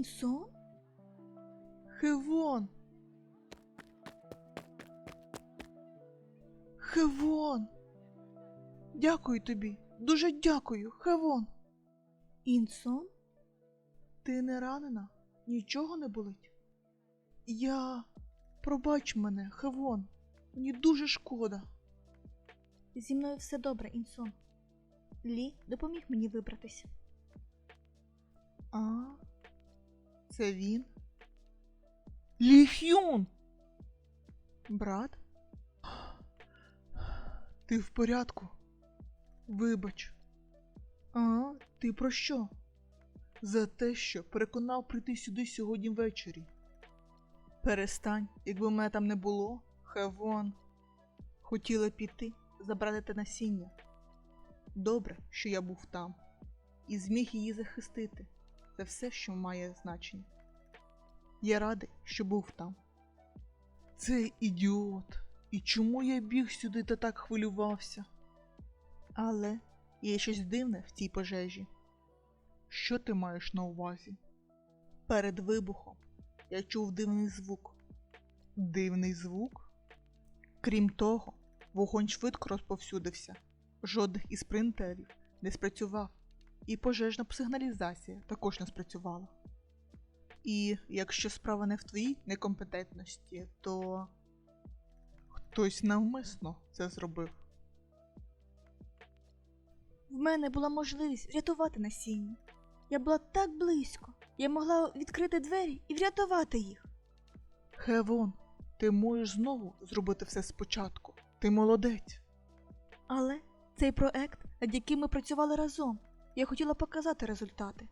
Інсон? Хевон. Хевон. Дякую тобі. Дуже дякую, Хевон. Інсон? Ти не ранена? Нічого не болить? Я. Пробач мене, Хевон. Мені дуже шкода. Зі мною все добре, Інсон. Лі допоміг мені вибратися. А? Це він? Лі Хюн! Брат? Ти в порядку? Вибач. А, ти про що? За те, що переконав прийти сюди сьогодні ввечері. Перестань, якби мене там не було, Хевон. Хотіла піти, забрати те насіння. Добре, що я був там, і зміг її захистити. Це все, що має значення. Я радий, що був там. Цей ідіот. І чому я біг сюди та так хвилювався? Але є щось дивне в цій пожежі. Що ти маєш на увазі? Перед вибухом я чув дивний звук. Дивний звук? Крім того, вогонь швидко розповсюдився. Жодних із принтерів не спрацював, і пожежна сигналізація також не спрацювала. І якщо справа не в твоїй некомпетентності, то хтось навмисно це зробив. В мене була можливість врятувати насіння. Я була так близько. Я могла відкрити двері і врятувати їх. Хевон, ти можеш знову зробити все спочатку. Ти молодець. Але цей проект, над яким ми працювали разом, я хотіла показати результати.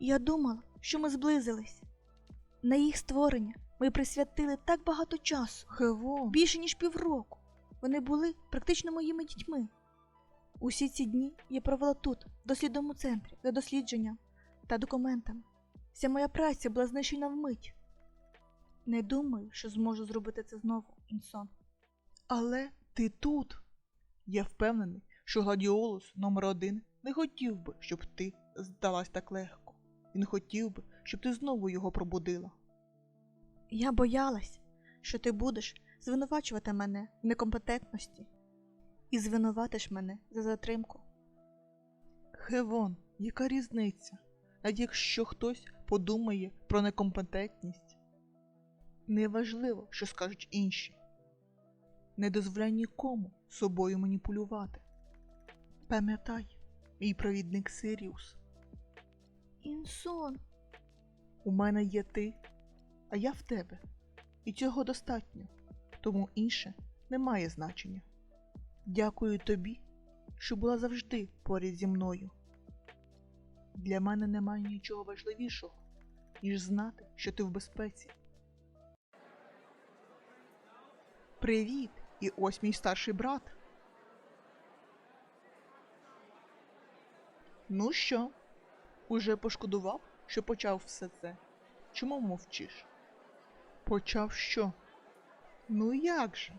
Я думала, що ми зблизились. На їх створення ми присвятили так багато часу, Хевон. більше ніж півроку. Вони були практично моїми дітьми. Усі ці дні я провела тут, в дослідному центрі, за дослідженням та документами. Вся моя праця була знищена вмить. Не думаю, що зможу зробити це знову, Інсон. Але ти тут. Я впевнений, що Гладіолус номер один не хотів би, щоб ти здалась так легко. Він хотів би, щоб ти знову його пробудила. Я боялась, що ти будеш звинувачувати мене в некомпетентності і звинуватиш мене за затримку. Хевон, яка різниця? Навіть якщо хтось подумає про некомпетентність. Неважливо, що скажуть інші. Не дозволяй нікому собою маніпулювати. Пам'ятай, мій провідник Сиріус, Інсон, у мене є ти, а я в тебе. І цього достатньо, тому інше не має значення. Дякую тобі, що була завжди поряд зі мною. Для мене немає нічого важливішого, ніж знати, що ти в безпеці. Привіт! І ось мій старший брат. Ну що, уже пошкодував, що почав все це? Чому мовчиш? Почав що? Ну як же?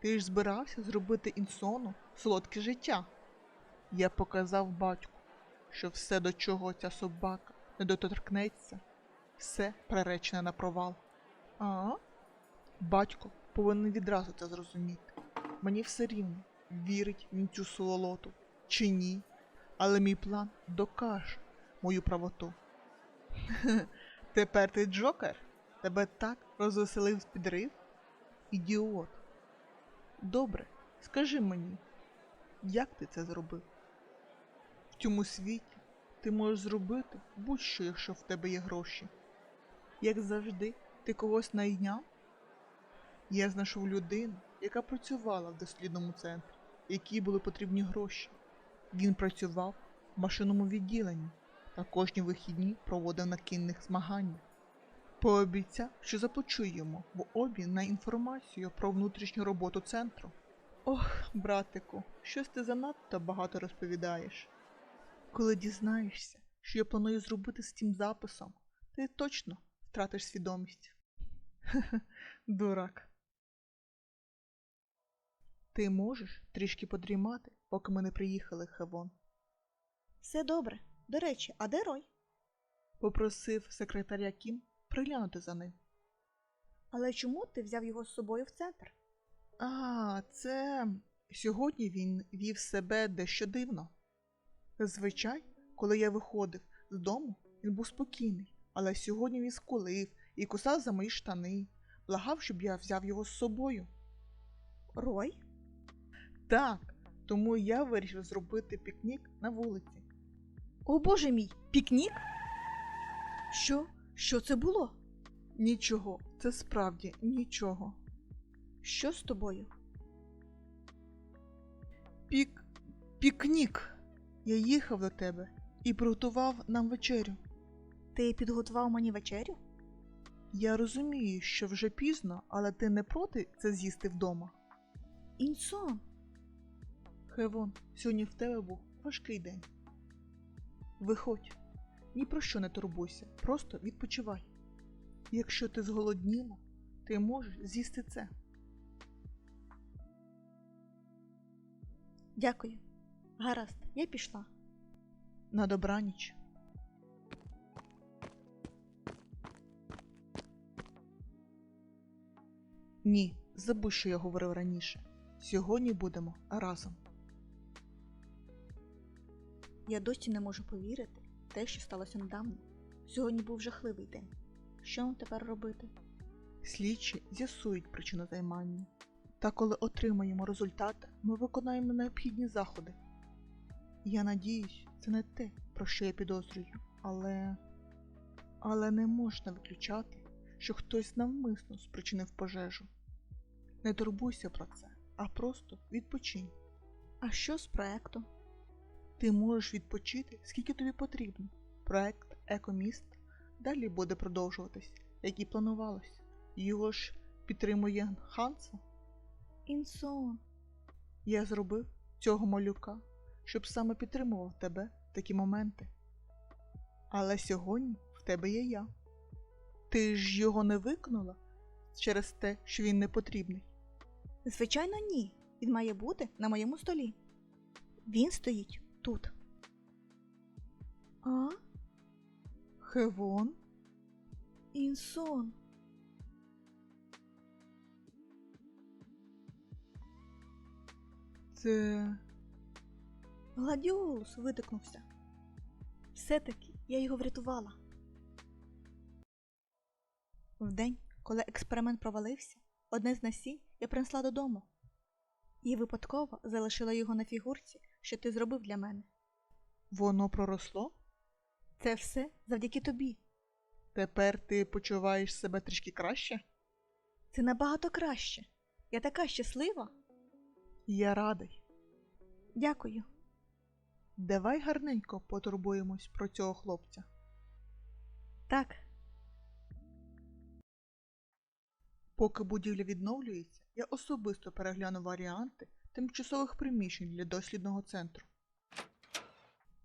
Ти ж збирався зробити інсону солодке життя. Я показав батьку, що все, до чого ця собака не доторкнеться, все приречене на провал. А? Батько повинен відразу це зрозуміти. Мені все рівно, вірить він цю сололоту чи ні, але мій план докаже мою правоту. Тепер ти Джокер? Тебе так розвеселив підрив? Ідіот. Добре, скажи мені, як ти це зробив? В цьому світі ти можеш зробити будь-що, якщо в тебе є гроші. Як завжди, ти когось найняв? Я знайшов людину, яка працювала в дослідному центрі, якій були потрібні гроші. Він працював в машинному відділенні та кожні вихідні проводив на кінних змаганнях. Пообіцяв, що заплачу йому в обмін на інформацію про внутрішню роботу центру. Ох, братику, щось ти занадто багато розповідаєш. Коли дізнаєшся, що я планую зробити з цим записом, ти точно втратиш свідомість. Дурак. Ти можеш трішки подрімати, поки ми не приїхали, Хевон. все добре. До речі, а де Рой? Попросив секретаря Кім приглянути за ним. Але чому ти взяв його з собою в центр? А, це сьогодні він вів себе дещо дивно. Зазвичай, коли я виходив з дому, він був спокійний, але сьогодні він скулив і кусав за мої штани, благав, щоб я взяв його з собою. Рой? Так, тому я вирішив зробити пікнік на вулиці. О боже мій, пікнік? Що? Що це було? Нічого, це справді нічого. Що з тобою? Пік. пікнік. Я їхав до тебе і приготував нам вечерю. Ти підготував мені вечерю? Я розумію, що вже пізно, але ти не проти це з'їсти вдома. Інсон. Хевон, сьогодні в тебе був важкий день. Виходь, ні про що не турбуйся, просто відпочивай. Якщо ти зголодніла, ти можеш з'їсти це. Дякую. Гаразд, я пішла. На добраніч. Ні, забудь, що я говорив раніше. Сьогодні будемо разом. Я досі не можу повірити в те, що сталося недавно. Сьогодні був жахливий день. Що нам тепер робити? Слідчі з'ясують причину займання. Та коли отримаємо результати, ми виконаємо необхідні заходи. Я надіюсь, це не те, про що я підозрюю, але. Але не можна виключати, що хтось навмисно спричинив пожежу. Не турбуйся про це, а просто відпочинь. А що з проектом? Ти можеш відпочити, скільки тобі потрібно. Проект Екоміст далі буде продовжуватись, як і планувалось. Його ж підтримує Ханса. Інсон. Я зробив цього малюка, щоб саме підтримував тебе в такі моменти. Але сьогодні в тебе є я. Ти ж його не виконала через те, що він не потрібний. Звичайно, ні. Він має бути на моєму столі. Він стоїть тут. А? Хевон? Інсон. Це. Гладіолус видихнувся. Все-таки я його врятувала. Вдень, коли експеримент провалився, одне з насінь я принесла додому. І випадково залишила його на фігурці, що ти зробив для мене. Воно проросло? Це все завдяки тобі. Тепер ти почуваєш себе трішки краще? Це набагато краще. Я така щаслива. Я радий. Дякую. Давай гарненько потурбуємось про цього хлопця. Так, Поки будівля відновлюється, я особисто перегляну варіанти тимчасових приміщень для дослідного центру.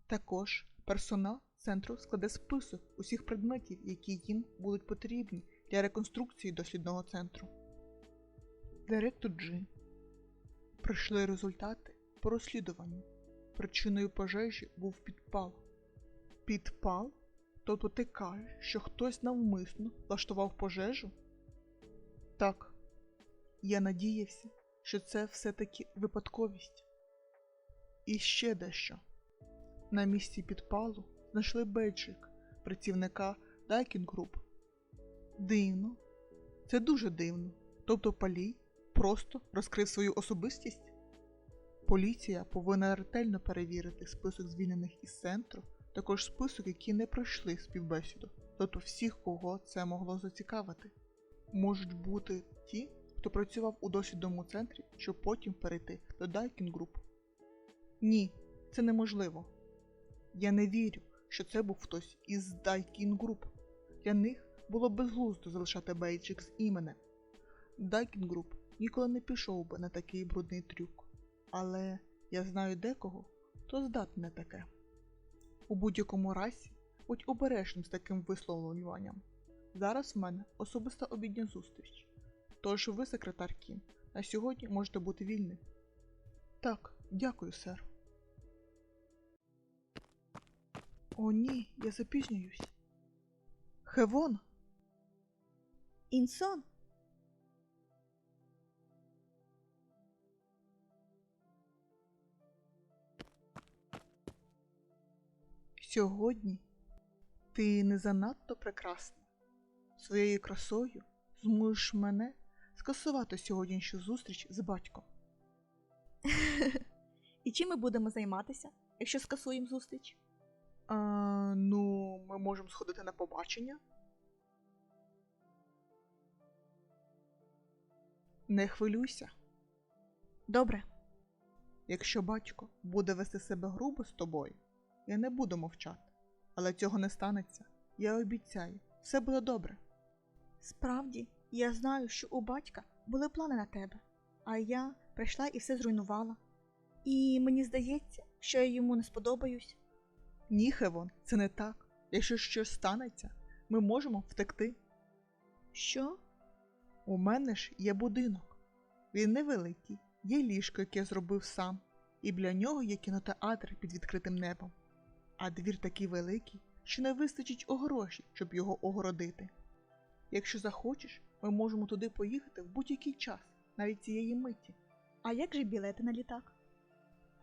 Також персонал центру складе список усіх предметів, які їм будуть потрібні для реконструкції дослідного центру. Директор G. Прийшли результати по розслідуванню. Причиною пожежі був підпал. Підпал? Тобто ти кажеш, що хтось навмисно влаштував пожежу? Так, я надіявся, що це все-таки випадковість. І ще дещо. На місці підпалу знайшли бейджик працівника Daikin Group. Дивно. Це дуже дивно. Тобто Палій просто розкрив свою особистість? Поліція повинна ретельно перевірити список звільнених із центру, також список, які не пройшли співбесіду, тобто всіх, кого це могло зацікавити можуть бути ті, хто працював у дослідному центрі, щоб потім перейти до Daikin Group. Ні, це неможливо. Я не вірю, що це був хтось із Daikin Group. Для них було безглуздо залишати бейджик з іменем. Daikin Group ніколи не пішов би на такий брудний трюк. Але я знаю декого, хто здатний на таке. У будь-якому разі, будь обережним з таким висловлюванням. Зараз в мене особиста обідня зустріч. Тож ви, секретар Кім, на сьогодні можете бути вільним. Так, дякую, сер. О, ні, я запізнююсь. Хевон, Інсон, сьогодні ти не занадто прекрасна. Своєю красою змусиш мене скасувати сьогоднішню зустріч з батьком. і чим ми будемо займатися, якщо скасуємо зустріч? А, ну, ми можемо сходити на побачення. Не хвилюйся, Добре, якщо батько буде вести себе грубо з тобою, я не буду мовчати. Але цього не станеться. Я обіцяю, все буде добре. справді, я знаю, що у батька були плани на тебе, а я прийшла і все зруйнувала. І мені здається, що я йому не сподобаюсь. Ні, Хевон, це не так. Якщо щось станеться, ми можемо втекти. Що? У мене ж є будинок. Він невеликий, є ліжко, яке я зробив сам, і біля нього є кінотеатр під відкритим небом. А двір такий великий, що не вистачить огорожі, щоб його огородити. Якщо захочеш, ми можемо туди поїхати в будь-який час, навіть цієї миті. А як же білети на літак?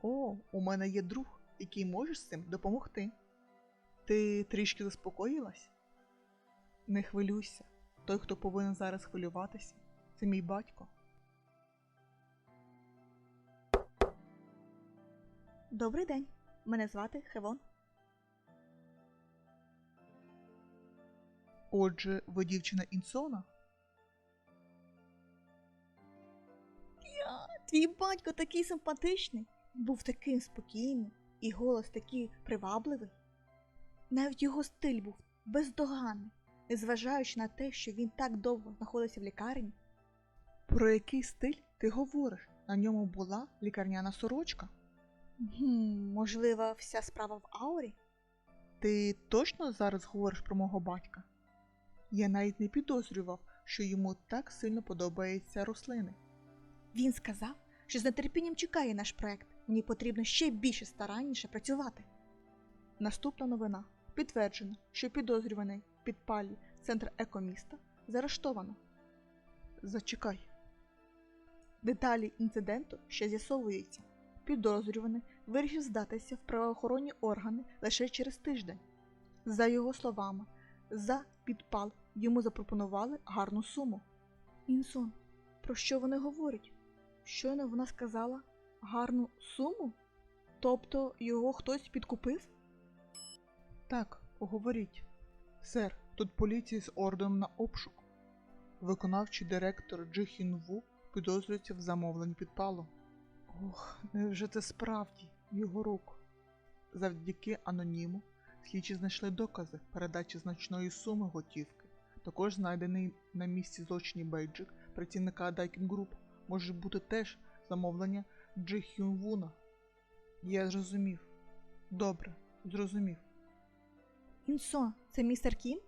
О, у мене є друг, який може з цим допомогти. Ти трішки заспокоїлась? Не хвилюйся. Той, хто повинен зараз хвилюватися, це мій батько. Добрий день. Мене звати Хевон. Отже, ви дівчина Інсона? Твій батько такий симпатичний, був таким спокійним, і голос такий привабливий. Навіть його стиль був бездоганний, незважаючи на те, що він так довго знаходився в лікарні. Про який стиль ти говориш? На ньому була лікарняна сорочка. Гм, можливо, вся справа в аурі? Ти точно зараз говориш про мого батька? Я навіть не підозрював, що йому так сильно подобаються рослини. Він сказав, що з нетерпінням чекає наш проект. Мені потрібно ще більше старанніше працювати. Наступна новина. Підтверджено, що підозрюваний підпалі центр екоміста заарештовано. Зачекай. Деталі інциденту ще з'ясовуються. Підозрюваний вирішив здатися в правоохоронні органи лише через тиждень. За його словами, за підпал йому запропонували гарну суму. Інсон, про що вони говорять? Щойно вона сказала гарну суму? Тобто його хтось підкупив? Так, говоріть. Сер, тут поліція з орденом на обшук. Виконавчий директор Джи Хін Ву підозрюється в замовленні підпалу. Ох, невже це справді його рук? Завдяки аноніму слідчі знайшли докази передачі значної суми готівки. Також знайдений на місці злочинів бейджик працівника Daikin Group може бути теж замовлення Джи Хюн Вуна. Я зрозумів. Добре, зрозумів. Інсон, це містер Кім?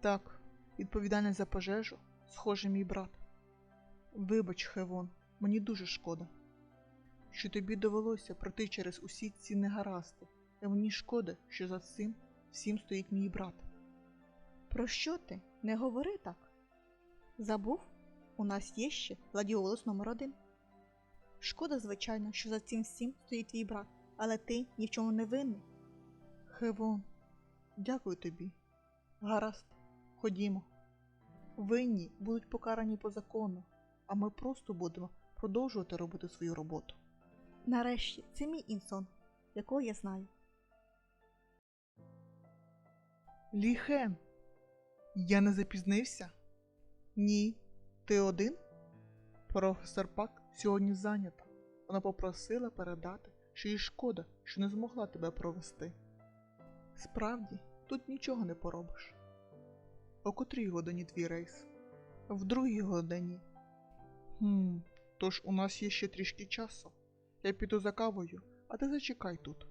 Так, відповідальний за пожежу, схоже, мій брат. Вибач, Хевон, мені дуже шкода, що тобі довелося пройти через усі ці негаразди, і мені шкода, що за цим всім стоїть мій брат. Про що ти? Не говори так. Забув? У нас є ще гладіолус номер один. Шкода, звичайно, що за цим всім стоїть твій брат, але ти ні в чому не винний. Хевон, дякую тобі. Гаразд, ходімо. Винні будуть покарані по закону, а ми просто будемо продовжувати робити свою роботу. Нарешті, це мій інсон, якого я знаю. Ліхен, я не запізнився? Ні. Ти один? Професор Пак сьогодні зайнята. Вона попросила передати, що їй шкода, що не змогла тебе провести. Справді, тут нічого не поробиш. О котрій годині твій рейс? В другій годині. Хм, тож у нас є ще трішки часу. Я піду за кавою, а ти зачекай тут.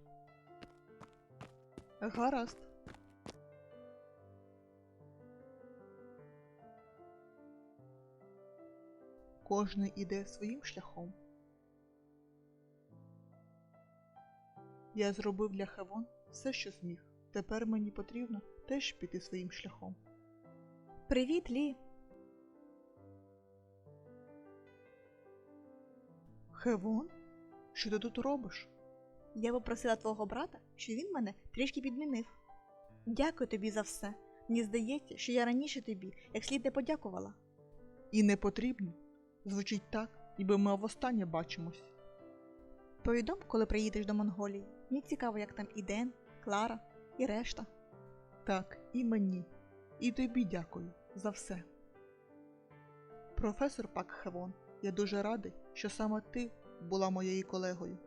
Гаразд. Кожний іде своїм шляхом. Я зробив для Хевон все, що зміг. Тепер мені потрібно теж піти своїм шляхом. Привіт, Лі. Хевон? Що ти тут робиш? Я попросила твого брата, що він мене трішки підмінив. Дякую тобі за все. Мені здається, що я раніше тобі як слід не подякувала. І не потрібно. Звучить так, ніби ми востаннє бачимось. Повідом, коли приїдеш до Монголії. Мені цікаво, як там і Ден, Клара і решта. Так, і мені. І тобі дякую за все. Професор Пак Хевон, я дуже радий, що саме ти була моєю колегою.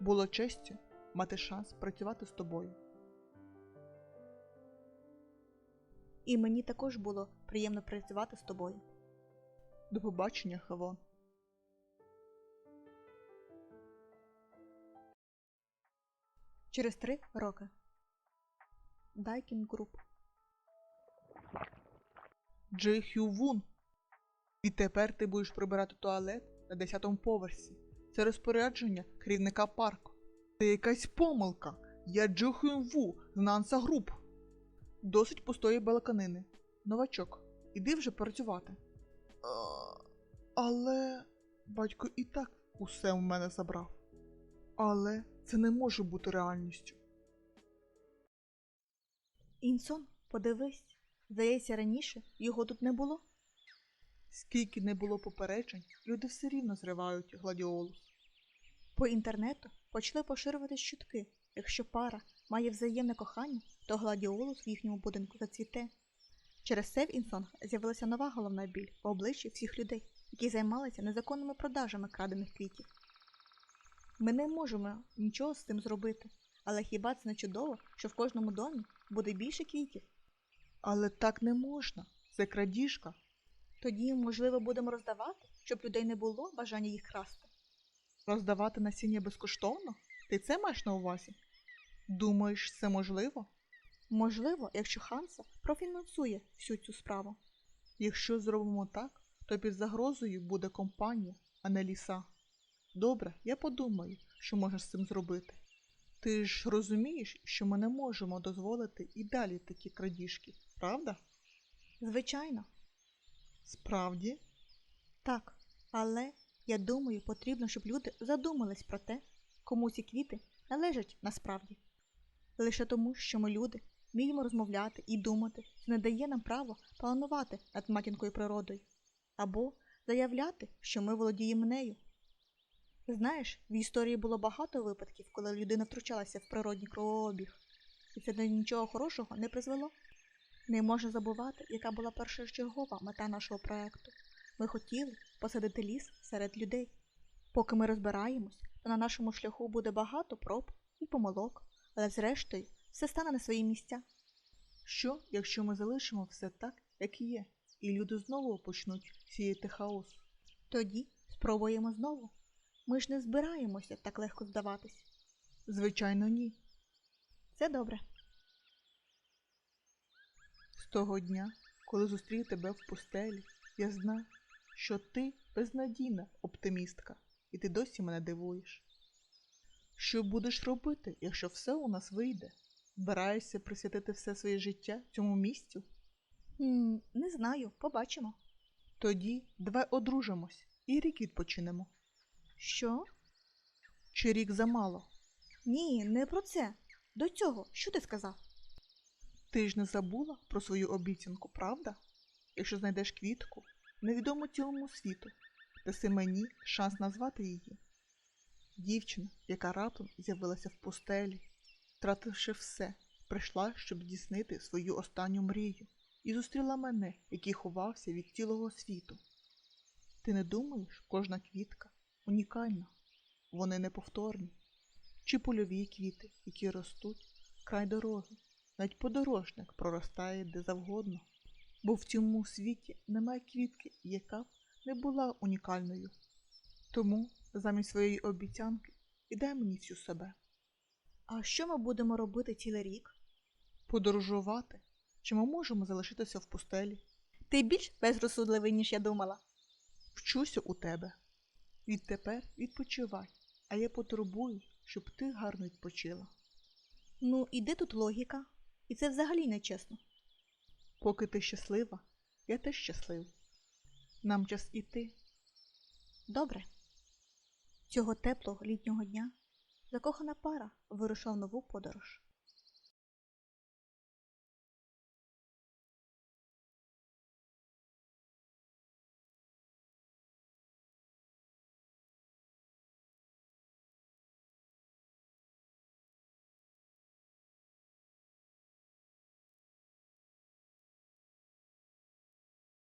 Було честю мати шанс працювати з тобою. І мені також було приємно працювати з тобою. До побачення, Хевон. Через три роки. Дайкін Груп. Джей Хю Вун. Відтепер ти будеш прибирати туалет на 10-му поверсі. Це розпорядження керівника парку. Це якась помилка. Я Джо Ву з Нанса Груп. Досить пустої балаканини. Новачок, іди вже працювати. Але батько і так усе в мене забрав. Але це не може бути реальністю. Інсон, подивись. Здається, раніше його тут не було. Скільки не було попереджень, люди все рівно зривають гладіолус. По інтернету почали поширюватись чутки. Якщо пара має взаємне кохання, то гладіолус в їхньому будинку зацвіте. Через це в Інсонг з'явилася нова головна біль в обличчі всіх людей, які займалися незаконними продажами крадених квітів. Ми не можемо нічого з цим зробити, але хіба це не чудово, що в кожному домі буде більше квітів? Але так не можна. Це крадіжка. Тоді, можливо, будемо роздавати, щоб людей не було бажання їх красти. Роздавати насіння безкоштовно? Ти це маєш на увазі? Думаєш, це можливо? Можливо, якщо Ханса профінансує всю цю справу. Якщо зробимо так, то під загрозою буде компанія, а не ліса. Добре, я подумаю, що можеш з цим зробити. Ти ж розумієш, що ми не можемо дозволити і далі такі крадіжки, правда? Звичайно, Справді? так. Але я думаю, потрібно, щоб люди задумались про те, кому ці квіти належать насправді. Лише тому, що ми люди, вміємо розмовляти і думати, не дає нам право планувати над матінкою природою або заявляти, що ми володіємо нею. Знаєш, в історії було багато випадків, коли людина втручалася в природній кровообіг, і це до нічого хорошого не призвело. Не можна забувати, яка була першочергова мета нашого проекту. Ми хотіли посадити ліс серед людей. Поки ми розбираємось, то на нашому шляху буде багато проб і помилок, але зрештою все стане на свої місця. Що, якщо ми залишимо все так, як є, і люди знову почнуть сіяти хаос? Тоді спробуємо знову. Ми ж не збираємося так легко здаватись. Звичайно, ні. Це добре. З того дня, коли зустрів тебе в пустелі, я знав, що ти безнадійна оптимістка, і ти досі мене дивуєш. Що будеш робити, якщо все у нас вийде? Збираєшся присвятити все своє життя цьому місцю? Не знаю, побачимо. Тоді давай одружимось і рік відпочинемо. Що? Чи рік замало? Ні, не про це. До цього, що ти сказав? Ти ж не забула про свою обіцянку, правда? Якщо знайдеш квітку, невідому цілому світу, даси мені шанс назвати її. Дівчина, яка раптом з'явилася в пустелі, втративши все, прийшла, щоб здійснити свою останню мрію, і зустріла мене, який ховався від цілого світу. Ти не думаєш, кожна квітка унікальна, вони неповторні, чи польові квіти, які ростуть край дороги, навіть подорожник проростає де завгодно, бо в цьому світі немає квітки, яка б не була унікальною. Тому замість своєї обіцянки віддай мені всю себе. А що ми будемо робити цілий рік? Подорожувати? Чи ми можемо залишитися в пустелі? Ти більш безрозсудливий, ніж я думала. Вчуся у тебе. Відтепер відпочивай, а я потурбуюсь, щоб ти гарно відпочила. Ну, і де тут логіка? І це взагалі не чесно. Поки ти щаслива, я теж щасливий. Нам час іти. Добре. Цього теплого літнього дня закохана пара вирушила в нову подорож.